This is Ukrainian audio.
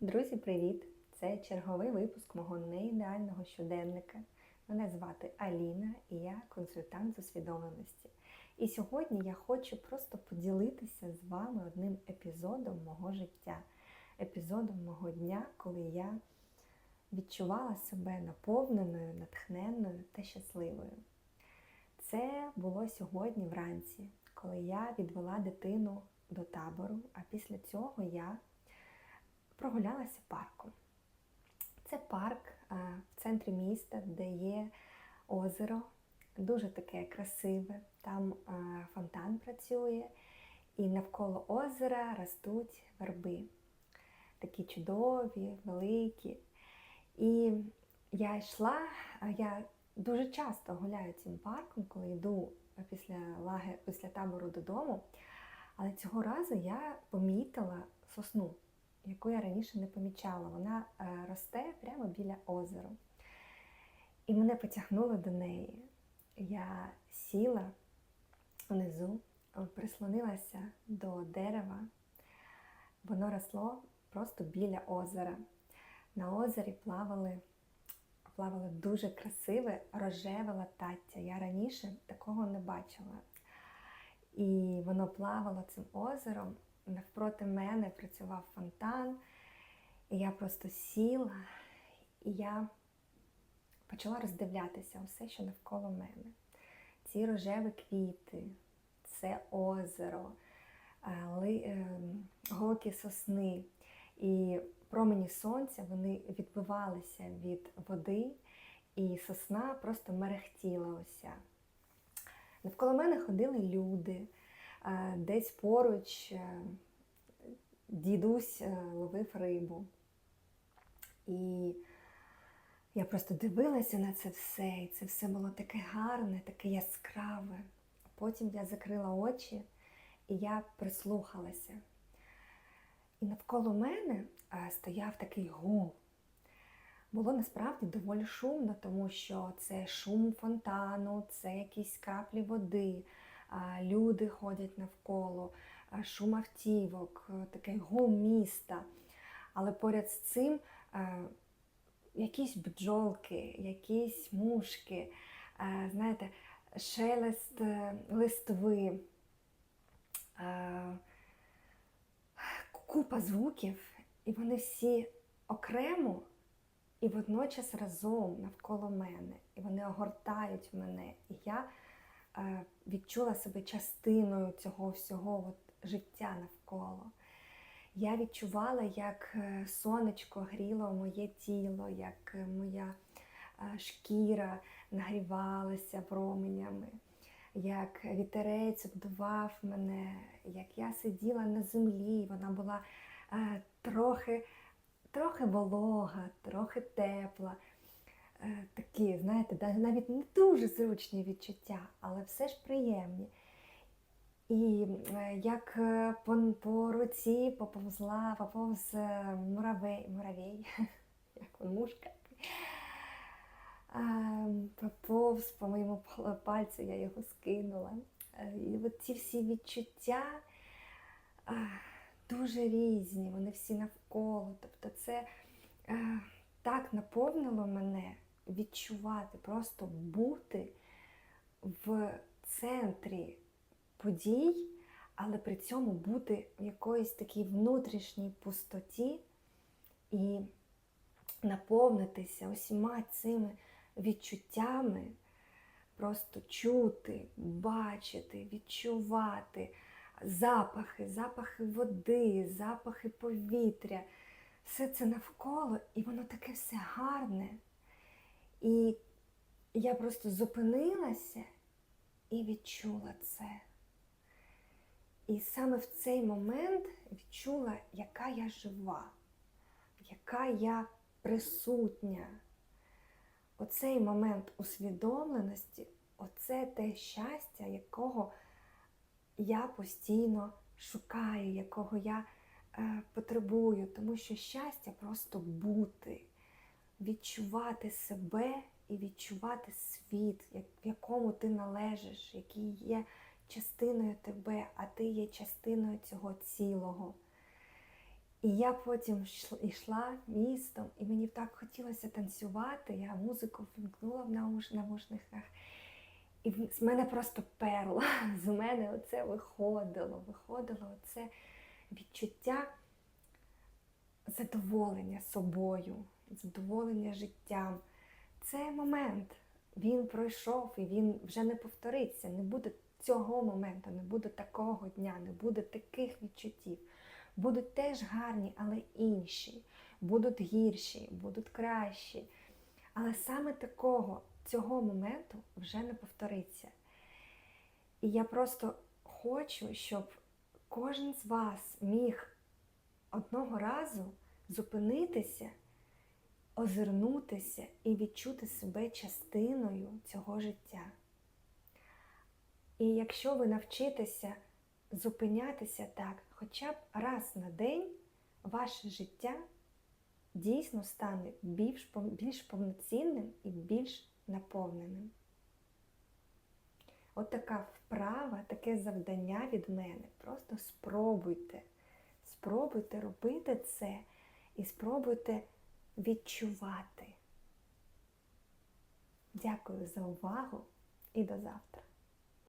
Друзі, привіт! Це черговий випуск мого неідеального щоденника. Мене звати Аліна і я консультант з усвідомленості. І сьогодні я хочу просто поділитися з вами одним епізодом мого життя, епізодом мого дня, коли я відчувала себе наповненою, натхненною та щасливою. Це було сьогодні вранці, коли я відвела дитину до табору, а після цього я прогулялася парком. Це парк а, в центрі міста, де є озеро, дуже таке красиве. Там а, фонтан працює, і навколо озера ростуть верби. Такі чудові, великі. І я йшла, я дуже часто гуляю цим парком, коли йду після лаги, після табору додому. Але цього разу я помітила сосну яку я раніше не помічала. Вона е, росте прямо біля озера. І мене потягнуло до неї. Я сіла внизу, прислонилася до дерева. Воно росло просто біля озера. На озері плавали, плавало дуже красиве рожеве латаття. Я раніше такого не бачила. І воно плавало цим озером навпроти мене працював фонтан, і я просто сіла, і я почала роздивлятися усе, що навколо мене. Ці рожеві квіти, це озеро, голки сосни. І промені сонця вони відбивалися від води, і сосна просто мерехтіла уся. Навколо мене ходили люди десь поруч е, дідусь е, ловив рибу. І я просто дивилася на це все, і це все було таке гарне, таке яскраве. Потім я закрила очі і я прислухалася. І навколо мене е, стояв такий гул. Було насправді доволі шумно, тому що це шум фонтану, це якісь краплі води, люди ходять навколо, шум автівок, такий гум міста. Але поряд з цим якісь бджолки, якісь мушки, знаєте, шелест е, листви, купа звуків, і вони всі окремо і водночас разом навколо мене. І вони огортають мене. І я Е, відчула себе частиною цього всього от, життя навколо. Я відчувала, як е, сонечко гріло моє тіло, як е, моя шкіра нагрівалася променями, як вітерець обдував мене, як я сиділа на землі, вона була трохи, трохи волога, трохи тепла. Е, такі, знаєте, навіть не дуже зручні відчуття, але все ж приємні. І е, як е, по, по руці поповзла, поповз муравей, муравей, як он, мушка, поповз по моєму пальцю, я його скинула. І от ці всі відчуття дуже різні, вони всі навколо. Тобто це так наповнило мене відчувати, просто бути в центрі подій, але при цьому бути в якоїсь такій внутрішній пустоті і наповнитися усіма цими відчуттями, просто чути, бачити, відчувати запахи, запахи води, запахи повітря. Все це навколо, і воно таке все гарне. І я просто зупинилася і відчула це. І саме в цей момент відчула, яка я жива, яка я присутня. Оцей момент усвідомленості, оце те щастя, якого я постійно шукаю, якого я е, потребую, тому що щастя просто бути відчувати себе і відчувати світ, в якому ти належиш, який є частиною тебе, а ти є частиною цього цілого. І я потім йшла- містом, і мені так хотілося танцювати. Я музику вімкнула в науш- навушниках. І з мене просто перло. З мене оце виходило, виходило оце відчуття задоволення собою, задоволення життям. Це момент. Він пройшов і він вже не повториться. Не буде цього моменту, не буде такого дня, не буде таких відчуттів. Будуть теж гарні, але інші. Будуть гірші, будуть кращі. Але саме такого цього моменту вже не повториться. І я просто хочу, щоб кожен з вас міг одного разу зупинитися, озирнутися і відчути себе частиною цього життя. І якщо ви навчитеся зупинятися так хоча б раз на день, ваше життя дійсно стане більш, більш повноцінним і більш наповненим. От така вправа, таке завдання від мене. Просто спробуйте. Спробуйте робити це і спробуйте відчувати. Дякую за увагу і до завтра.